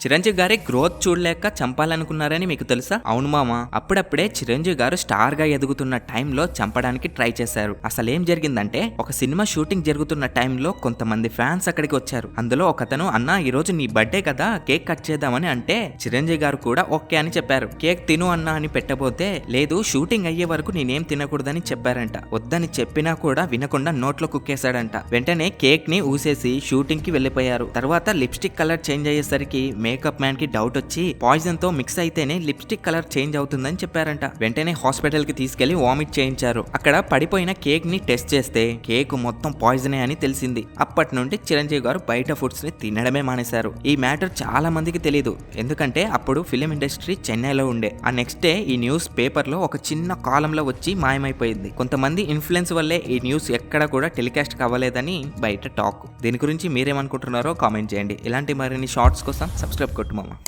చిరంజీవి గారి గ్రోత్ చూడలేక చంపాలనుకున్నారని మీకు తెలుసా? అవును మామ. అప్పుడప్పుడే చిరంజీవి గారు స్టార్గా ఎదుగుతున్న టైంలో చంపడానికి ట్రై చేశారు. అసలు ఏం జరిగిందంటే ఒక సినిమా షూటింగ్ జరుగుతున్న టైంలో కొంతమంది ఫ్యాన్స్ అక్కడికి వచ్చారు. అందులో ఒకతను అన్న ఈ రోజు నీ బర్త్డే కదా కేక్ కట్ చేద్దామని అంటే చిరంజీవి గారు కూడా ఓకే అని చెప్పారు. కేక్ తిను అన్నా అని పెట్టబోతే లేదు షూటింగ్ అయ్యే వరకు నేనేం తినకూడదని చెప్పారంట. వద్దని చెప్పినా కూడా వినకుండా నోట్లో కుక్కేశాడంట. వెంటనే కేక్ని ఊసేసి షూటింగ్కి వెళ్ళిపోయారు. తర్వాత లిప్స్టిక్ కలర్ చేంజ్ అయ్యేసరికి మేకప్ మ్యాన్కి డౌట్ వచ్చి పాయిజన్తో మిక్స్ అయితేనే లిప్స్టిక్ కలర్ చేంజ్ అవుతుందని చెప్పారంట. వెంటనే హాస్పిటల్కి తీసుకెళ్ళి వామిట్ చేయించారు. అక్కడ పడిపోయిన కేక్ని టెస్ట్ చేస్తే కేక్ మొత్తం పాయిజనే అని తెలిసింది. అప్పటి నుండి చిరంజీవి గారు బయట ఫుడ్స్ని తినడమే మానేశారు. ఈ మ్యాటర్ చాలా మందికి తెలియదు ఎందుకంటే అప్పుడు ఫిలిం ఇండస్ట్రీ చెన్నైలో ఉండే. ఆ నెక్స్ట్ డే ఈ న్యూస్ పేపర్లో ఒక చిన్న కాలంలో వచ్చి మాయమైపోయింది. కొంతమంది ఇన్ఫ్లుయెన్స్ వల్లే ఈ న్యూస్ ఎక్కడ కూడా టెలికాస్ట్ కావలేదని బయట టాక్ దీని గురించి మీరేమనుకుంటున్నారో కామెంట్ చేయండి. ఇలాంటి మరిన్ని షార్ట్స్ కోసం సబ్స్క్రైబ్ కొట్టు మామ.